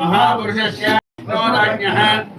महापुरुषस्य राज्ञः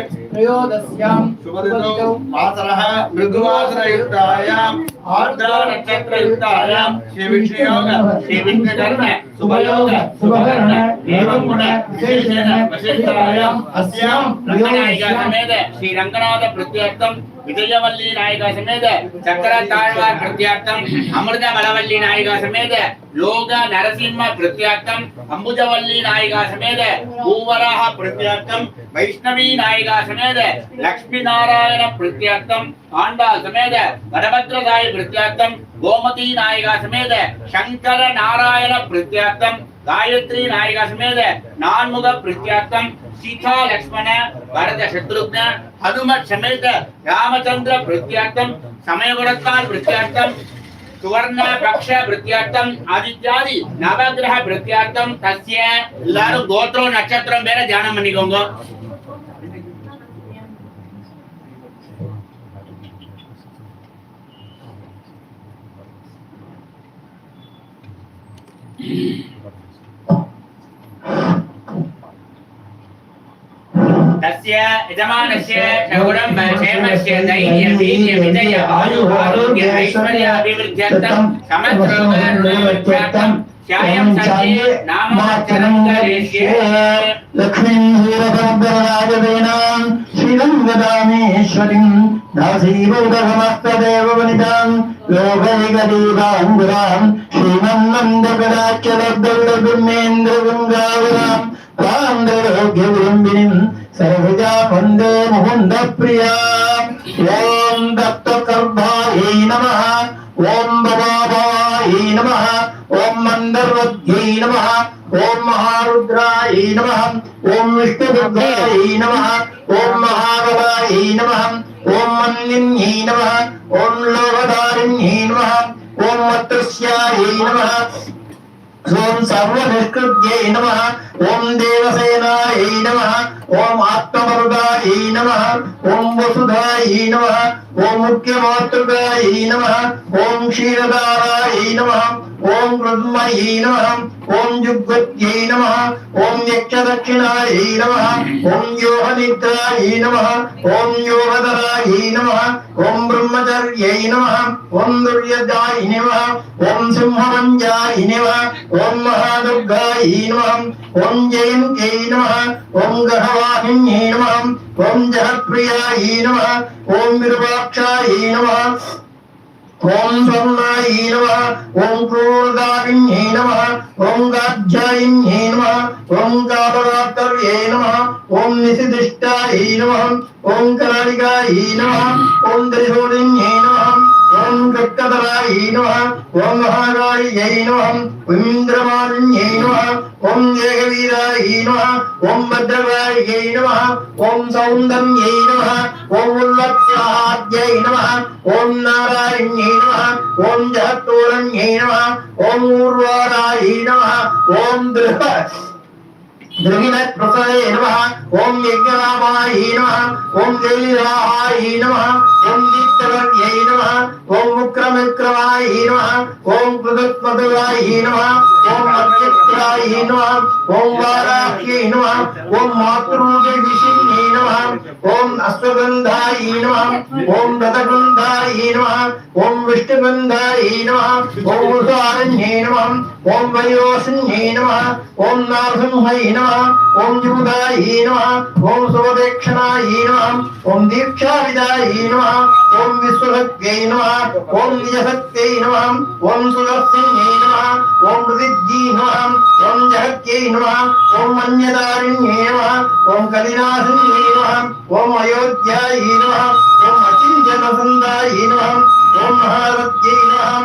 त्रयोदश्यां सुभदितौ वासरः मृदुवासरयुक्तायां ஆர்தாரட்சத்திரயுக்தாயாம் ஸ்ரீ விஷ்ணுயோக ஸ்ரீ விஷ்ணுகர்ண சுபயோக சுபகர்ண ஏவம் குண விசேஷேன வசிஷ்டாயாம். அஸ்யாம் ரங்கநாயகா சமேத ஸ்ரீ ரங்கநாத பிரத்யர்த்தம். விஜயவல்லி நாயகா சமேத சக்கர தாழ்வார் பிரத்யார்த்தம். அமிர்த மலவல்லி நாயகா சமேத யோக நரசிம்ம பிரத்யார்த்தம். அம்புஜவல்லி நாயகா சமேத பூவராக பிரத்யார்த்தம். வைஷ்ணவி நாயகா சமேத லக்ஷ்மி நாராயண பிரத்யார்த்தம். ஆண்டா சமேத வடபத்ரதாய कृत्यार्थम गोमती नायिका समेत शंकर नारायण प्रत्यार्थम गायत्री नायिका समेत नानमुख प्रत्यार्थम सीता लक्ष्मण, भरत शत्रुघ्न, हनुमत समेत रामचंद्र प्रत्यार्थम समय प्रत्यार्थम सुवर्ण पक्ष प्रत्यार्थम आदित्यादि नवग्रह प्रत्यार्थम तस्य எல்லாரும் கோத்திரம் நட்சத்திரம் பேர தியானம் பண்ணிக்கோங்க तस्य यजमानस्य शौरं क्षेमस्य धैर्यवीर्यविजय आयुः आरोग्य ऐश्वर्याभिवृद्ध्यर्थं समत्रोगरुणवत्यार्थं लक्ष्मीराजवेनाम् श्रीरम् वदामीश्वरीम् दासीवौदभमस्तदेववनिताम् लोकैकदीपाङ्गुराम् श्रीमन्नन्दकदाच्चलब्दब्दब्मेन्द्रगुङ्गावराम् रान्द्रयोग्यविलम्बिनीम् सर्वजा वन्दे मुकुन्दप्रिया ఓం మహారుద్రాయై నమః ఓం విష్ణుదుర్గాయై నమః ఓం మహాబలాయై నమః ఓం మన్నిన్యై నమః ఓం లోకధారిణ్యై నమః ఓం మత్స్యాయై నమః ఓం సర్వనిష్కృత్యై నమ ఓం దేవసేనాయై నమ ఓం ఆత్మమరుదాయై నమ ఓం వసుధాయై నమ ఓం ముఖ్యమాతృకాయై నమ ఓం క్షీరదారాయై నమ ஓம் பிரம்மயை நம ஓம் ஜுக்வத்யை நம ஓம் யக்ஷதட்சிணாயை நம ஓம் யோகநித்ராயை நம ஓம் யோகதராயை நம ஓம் பிரம்மச்சர்யை நம ஓம் துர்யதாய் நம ஓம் சிம்மமஞ்சாய் நம ஓம் மகாதுர்காயை நம ஓம் ஜெயந்த்யை நம ஓம் ககவாகின்யை நம ஓம் ஜெகப்பிரியாயை நம ஓம் விருபாட்சாயை நம ஓம் சொர்ணாயி நம ஓம் குரோதாவின்யே நம ஓம் காத்யாயின்யே நம ஓம் காபராத்தர்யே நம ஓம் நிசிதிஷ்டாயி நம ஓம் கலாலிகாயி நம ஓம் கட்டதராய் நம ஓம் மகாகாளி ஜெய் நம ஓம் இந்திரமாலின்யை நம ஓம் ஏகவீராய் நம ஓம் பத்ரவாய் ஜெய் நம ஓம் சௌந்தம் ஜெய் நம ஓம் உல்லத்யாத்யை நம ஓம் நாராயண்யை நம ஓம் ஜகத்தூரண்யை நம ஓம் ஊர்வாராய் நம ஓம் திருப ద్రవిణప్రసయే నమ ఓం యజ్ఞరామాయ నమ ఓం జయరాహాయ నమ ఓం దీప్తవర్యై నమ ఓం ముక్రమిక్రమాయ నమ ఓం పృథక్పదవాయ నమ ఓం అత్యక్రాయ నమ ఓం వారాహ్యై నమ ఓం మాతృవిషిణ్యై నమ ఓం అశ్వగంధాయ నమ ఓం రథగంధాయ నమ ఓం విష్ణుగంధాయ నమ ఓం వృషారణ్యై నమ ఓం వయోషిణ్యై నమ ఓం నారసింహై నమ ఓం జూదాయ నమ ఓం శుభదక్షిణాయ నమ ఓం దీక్షావిదాయ నమ ஓம் விஸ்வசக்தியை நம ஓம் நிஜசக்தியை நம ஓம் சுதர்சன்யை நம ஓம் ரிஜ்ஜி நம ஓம் ஜகத்யை நம ஓம் மன்யதாரிண்யை நம ஓம் கலிநாசன்யை நம ஓம் அயோத்தியாயை நம ஓம் அச்சிஞ்சனசந்தாயை நம ஓம் மகாரத்யை நம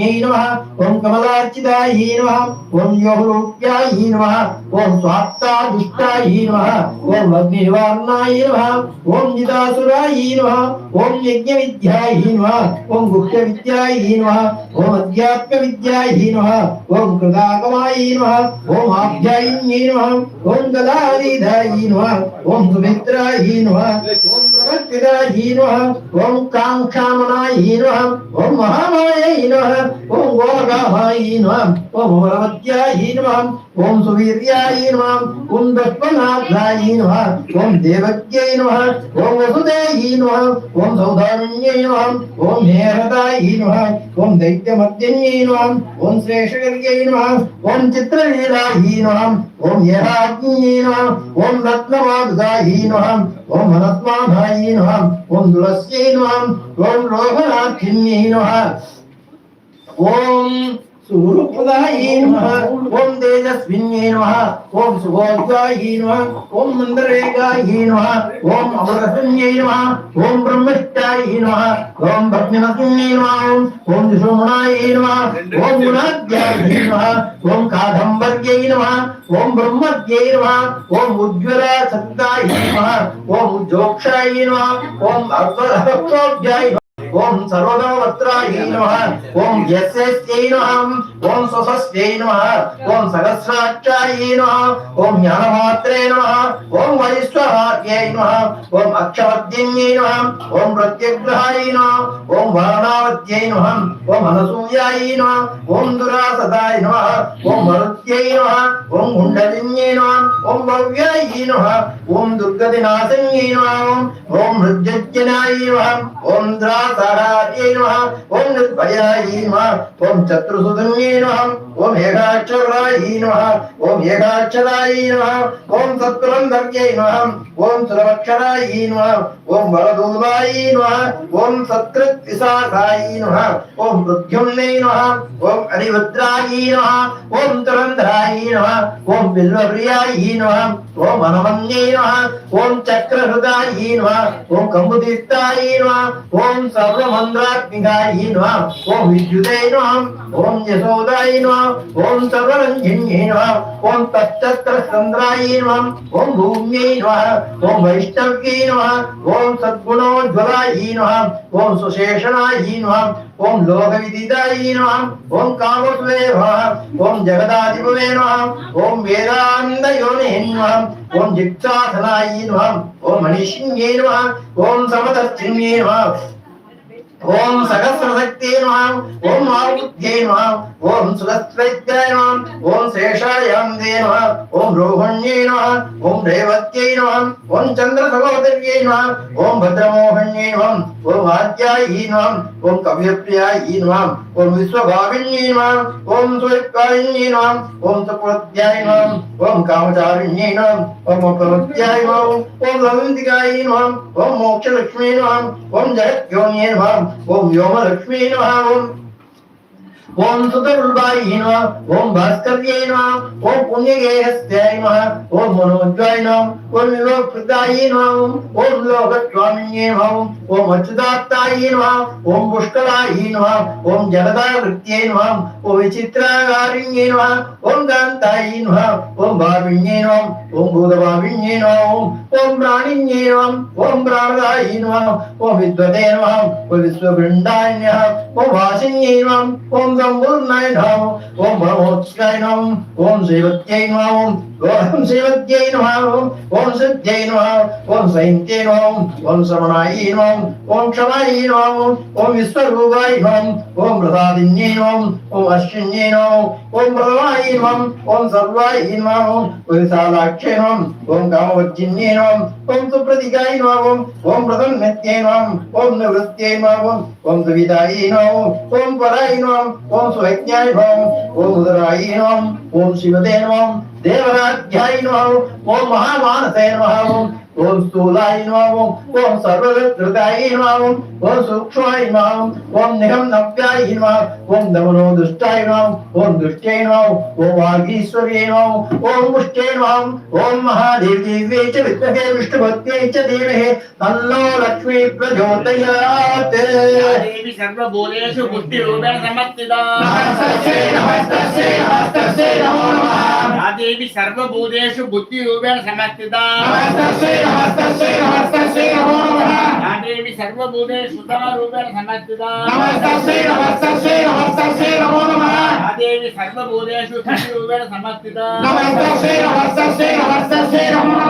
నిత్యకళ్యాణ్యై నమః ఓం కమలార్చితాయ నమః ఓం యోగరూప్యాయ నమః ఓం స్వాత్తాదిష్టాయ నమః ఓం అగ్నినివారణాయ నమః ఓం జితాసురాయ నమః ఓం యజ్ఞ విద్యాయ నమః ఓం గుప్త విద్యాయ నమః ఓం అధ్యాత్మ విద్యాయ నమః ఓం కృతాగమాయ నమః ఓం ఆభ్యాయిన్యై నమః ఓం గదాధీధాయ నమః ఓం సుమిత్రాయ నమః ఓం ప్రవర్తిదాయ నమః ఓం కాంక్షామనాయ నమః ఓం మహామాయై నమః ఓం గోగాహాయ నమః ఓం అమరవత్యాయ నమః ఓం సువీర్యాయి నమః ఓం దర్పనాథాయ నమః ఓం దేవక్యై నమః ఓం వసుదేయి నమః ఓం సౌధారణ్యై నమః ఓం హేరదాయ నమః ఓం దైత్యమర్దిన్యై నమః ఓం శ్రేషగర్యై నమః ఓం చిత్రలీలాయి నమః ఓం యహాగ్న్యై నమః ఓం రత్నమాదుదాయ నమః ఓం మనత్మాధాయి నమః ఓం తులస్యై నమః ఓం రోగనాథిన్యై నమః ॐ सूर्यप्रदायै नमः ॐ तेजस्विन्यै नमः ॐ सुबोधायै नमः ॐ मन्दरेगायै नमः ॐ अमरसंयै नमः ॐ ब्रह्मष्टायै नमः ॐ भग्नमसंयै नमः ॐ दिशोमणायै नमः ॐ गुणाध्यायै नमः ॐ कादम्बर्यै नमः ॐ ब्रह्मज्ञै नमः ॐ उज्ज्वलशक्तायै नमः ॐ उज्जोक्षायै नमः ॐ अर्धरक्तोऽभ्याय ఓం సర్వదవత్రాయ నమః ఓం యస్యై నమః ఓం స్వస్యై నమః ఓం సహస్రాక్షాయ నమః ఓం జ్ఞానమాత్రే నమః ఓం వైశ్వహార్యై నమః ఓం అక్షవద్యై నమః ఓం ప్రత్యగ్రహాయ నమః ఓం వారణావత్యై నమః ఓం అనసూయాయ నమః ఓం దురాసదాయ నమః ఓం మరుత్యై నమః ఓం గుండలిన్యై నమః ఓం భవ్యాయ నమః ఓం దుర్గదినాశన్యై నమః ఓం మృత్యుజ్జనాయ నమః ఓం ద్రాసారాయ నమః ఓం నిర్భయాయ నమః ఓం చతుర్సుధన్యై నమః ఓం ఏకాక్షరాయ నమః ఓం ఏకాక్షరాయ నమః ఓం సత్పురంధర్యై నమః ఓం సురవక్షరాయ నమః ఓం వరదూలాయ నమః ఓం సత్కృత్విశాఖాయ నమః ఓం మృత్యుమ్నై నమః ఓం అరిభద్రాయ నమః ఓం తురంధరాయ నమః ఓం బిల్వప్రియాయ నమః ఓం వనమన్యై నమః ఓం చక్రహృదాయ నమః ఓం కంబుదీప్తాయ నమః ఓం సర్వమంద్రాత్మికాయ నమః ఓం విద్యుదై నమః ఓం యశోదాయ నమః ఓం సర్వరంజన్యై నమః ఓం తచ్చత్రచంద్రాయ నమః ఓం భూమ్యై నమః ఓం వైష్ణవ్యై నమః ఓం సద్గుణోజ్వలాయ నమః ఓం సుశేషణాయ ఓం ఓం కామోద్వే ఓం జగదాధిపవే ఓం ఓం జిత్సాసనాయ ఓం ఓం ஓம் சகசிரசக்தியை நாம் ஓம் ஆவுத்தியை நாம் ஓம் சுதஸ்வைத்தியை நாம் ஓம் சேஷாயாந்தே நாம் ஓம் ரோஹண்யை நாம் ஓம் ரேவத்தியை நாம் ஓம் சந்திர சகோதரியை நாம் ஓம் பத்ரமோகண்யை நாம் ஓம் ஆத்யாயி நாம் ஓம் கவியப்பிரியாயி நாம் ஓம் விஸ்வபாவின்யை நாம் ஓம் சுயக்காயின்யை நாம் ஓம் சபோத்யாய் நாம் ஓம் காமதாரிண்யை நாம் ஓம் அபவத்யாய் நாம் ஓம் லவந்திகாயி நாம் ஓம் மோட்சலட்சுமி நாம் ஓம் ஜெகத்யோன்யை நாம் ఓం వ్యోమలక్ష్మీ నమః ఓం ஓம் சுதருள்வாய் நம ஓம் பாஸ்கர்யை நம ஓம் புண்ணியகேயஸ்தாய் நம ஓம் மனோஜ்வாய் நம ஓம் லோக்பிரதாய் நம ஓம் லோகஸ்வாமியே நம ஓம் அச்சுதாத்தாய் நம ஓம் புஷ்கலாய் நம ஓம் ஜலதா விருத்தியை நம ஓம் விசித்திராகாரியே நம ஓம் காந்தாய் நம ஓம் பாவிஞே நம ஓம் பூதபாவிஞே நம ஓம் பிராணிஞே நம ஓம் பிராணதாய் நம ஓம் வித்வதே ஓம் விஸ்வபிருண்டாய் ஓம் வாசிஞே ஓம் công vốn nay đâu, công vợ một cái nông, công gì vật chay ngon, ओम शिवज्ञै नमः ओम सिद्ध्यै नमः ओम सैन्त्यै नमः ओम श्रवणायै नमः ओम क्षमायै नमः ओम विश्वरूपाय नमः ओम प्रसादिन्यै नमः ओम अश्विन्यै नमः ओम प्रभवायै नमः ओम सर्वाय नमः ओम विशालाक्षै नमः ओम कामवज्जिन्यै नमः ओम सुप्रतिकाय नमः ओम प्रसन्नत्यै नमः ओम निवृत्त्यै नमः ओम सुविधायै नमः ओम पराय नमः ओम सुहज्ञाय नमः ओम उदराय नमः ओम शिवदे नमः దేవరాధ్యాయ నమః. ఓం మహామానసే నమః. ఓం స్థూలాయ నమః ఓం సర్వధృతాయ నమః ఓం సూక్ష్మాయ నమః ఓం నిహం నవ్యాయ నమః ఓం దమనో దుష్టాయ నమః ఓం దుష్ట్యై నమః ఓం వాగీశ్వర్యై నమః ఓం ముష్ట్యై నమః ఓం మహాదేవి దివ్యై చ విద్మహే విష్ణుభక్త్యై చ ధీమహి తన్నో లక్ష్మీ ప్రచోదయాత్. దేవి బుద్ధి దేవి సర్వభూతేషు బుద్ధి రూపేణ సమర్థితా. నమస్తస్యై నమస్తస్యై నమస్తస్యై నమో నమః. దేవి దేవి సర్వభూతేషు తుష్టి రూపేణ సమర్థితా. నమస్తస్యై దేవి సర్వభూతేషు దుష్టి రూపేణ సమర్థితా నమస్తస్యై నమస్తస్యై నమస్తస్యై నమో నమః. దేవి సర్వభూతేషు రూపేణ సమర్థితా నమస్తస్యై నమస్తస్యై నమస్తస్యై నమో నమః.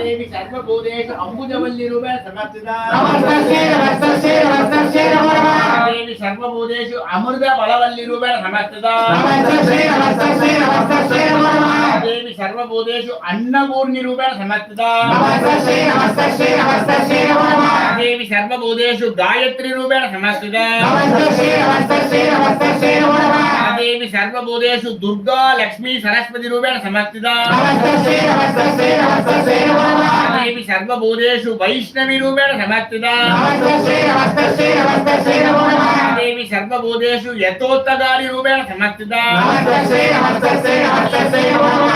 దేవి సర్వభూతేషు అంబుజవల్లి రూపేణ సమర్థితా. దేవి సర్వభూతేషు అమృత బలవల్లి రూపేణ సమర్థితా. దేవి సర్వభూతేషు అన్నపూర్ణి రూపేణ సమర్థితా. దేవి సర్వభూతేషు గాయత్రి రూపేణ సమర్థితా. దేవి సర్వభూతేషు దుర్గా లక్ష్మీ సరస్వతి రూపేణ సమర్థితా. దేవి సర్వభూతేషు వైష్ణవి రూపేణ సమర్థితా. దేవి సర్వభూతేషు యథోత్తగారి రూపేణ సమర్థితా.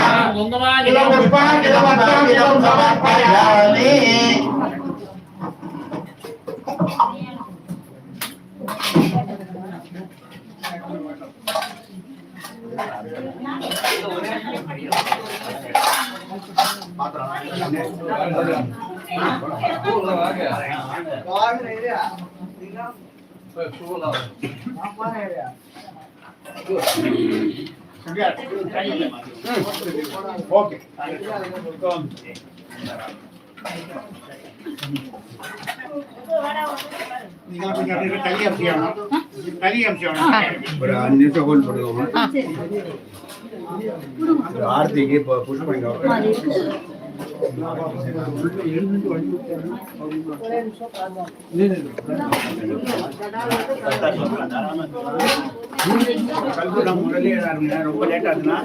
నమస్తస్యై నమస్తస్యై నమస్తస్యై నమో నమః కుంకుమాగిలం ఇదం పుష్పాంకితం Okay ಅನ್ಯತೆ ಹೋಲ್ಬಿಡ್ದವ ಆರತಿಗೆ ಪುಷ್ಪಂಗ ಏಳು ನಿಮಿಷ ஆர்த்திக்கு இப்போ புஷ் பண்ணிக்கோ ரொம்ப லேட் ஆகுதுன்னா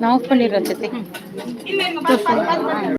நான் ஆஃப் பண்ணிடுறேன் சித்தி